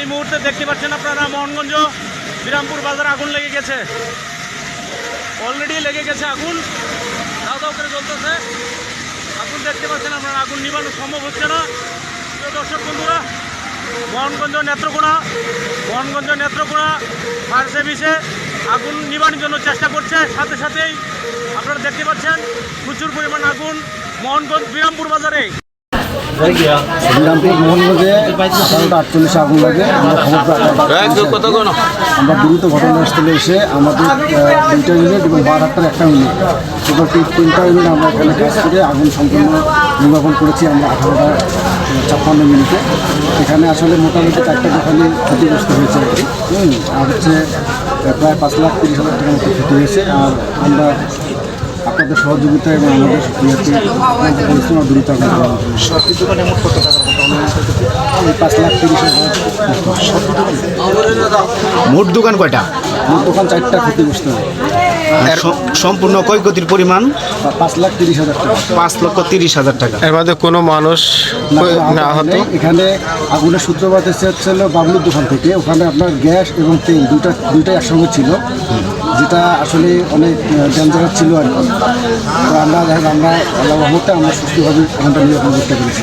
এই মুহূর্তে দেখতে পাচ্ছেন আপনারা মোহনগঞ্জ, বিরামপুর বাজারে আগুন লেগে গেছে। অলরেডি লেগে গেছে আগুন। দাও দাও করে জ্বলতেছে। আগুন দেখতে পাচ্ছেন আপনারা, আগুন নিবানো সম্ভব হচ্ছে না। দর্শক বন্ধুরা, মোহনগঞ্জ নেত্রকোনা মোহনগঞ্জ নেত্রকোনা ফায়ার সার্ভিসে আগুন নিবানোর জন্য চেষ্টা করছে। সাথে সাথেই আপনারা দেখতে পাচ্ছেন প্রচুর পরিমাণ আগুন মোহনগঞ্জ, বিরামপুর বাজারে। বিরামপুর মোহনগঞ্জে আটচল্লিশে আগুন লাগে। আমরা খবর ঘটনাস্থলে এসে আমাদের দুইটা ইউনিট এবং বার হাট্টার একটা ইউনিট টোটাল তিনটা ইউনিট আমরা এখানে আগুন সম্পূর্ণ নির্বাপন করেছি আমরা আঠারোটা, ছাপ্পান্ন মিনিটে এখানে আসলে মোটামুটি চারটা দোকানে ক্ষতিগ্রস্ত হয়েছে আর হচ্ছে প্রায় পাঁচ লাখ তিরিশ হাজার টাকার মতো ক্ষতি হয়েছে। আর আমরা আপনাদের সহযোগিতা এবং আমাদের পরিশ্রম দ্রুত। এই পাঁচ লাখ তিরিশ হাজার মোট দোকান কয়টা মোট দোকান চারটা ক্ষতিগ্রস্ত স- সম্পূর্ণ ক্ষয়ক্ষতির পরিমাণ পাঁচ লাখ তিরিশ হাজার টাকা। পাঁচ লক্ষ তিরিশ হাজার টাকা। এর মধ্যে কোনো মানুষ না, হতো? এখানে আগুনের সূত্রপাত এসে হচ্ছে হলো বাবলুর দোকান থেকে। ওখানে আপনার গ্যাস এবং তেল দুইটা দুইটাই একসঙ্গে ছিল যেটা আসলে অনেক ডেঞ্জারাস ছিল আর কি। তো আমরা দেখা যায় আমরা আল্লাহ রহমতে আমরা সুস্থভাবে ওখানটা নিরাপদ করতে পেরেছি।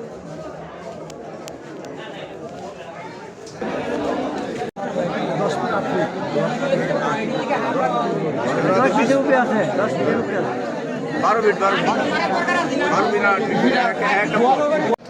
বেশ আয় যাইতে যাইলে না বারো মিনিট বারো মিনিট বারো মিনিট